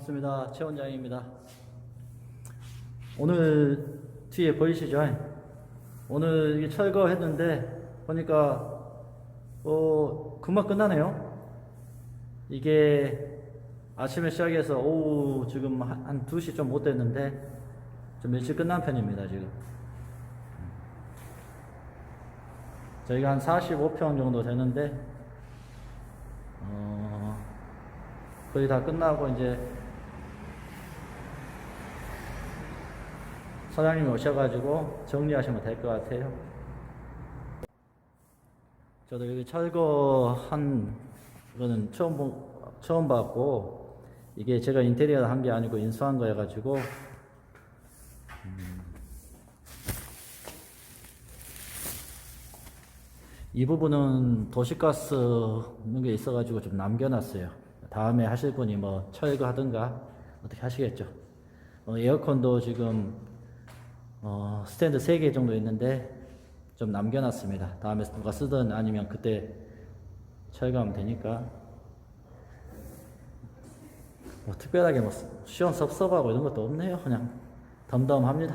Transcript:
반갑습니다. 최 원장입니다. 오늘 뒤에 보이시죠? 오늘 철거했는데 보니까 어 금방 끝나네요. 이게 아침에 시작해서 오후 지금 한, 한 2시 좀 못 됐는데 좀 일찍 끝난 편입니다, 지금. 저희가 한 45평 정도 되는데 어, 거의 다 끝나고 이제 사장님이 오셔가지고 정리하시면 될 것 같아요. 저도 여기 철거한 거는 처음 보, 처음 봤고 이게 제가 인테리어 한 게 아니고 인수한 거여가지고 음, 이 부분은 도시가스 있는 게 있어가지고 좀 남겨놨어요. 다음에 하실 분이 뭐 철거하든가 어떻게 하시겠죠. 어, 에어컨도 지금 어, 스탠드 3개 정도 있는데 좀 남겨놨습니다. 다음에 누가 쓰든 아니면 그때 철거하면 되니까 뭐 특별하게 뭐 시원 섭섭하고 이런 것도 없네요. 그냥 덤덤합니다.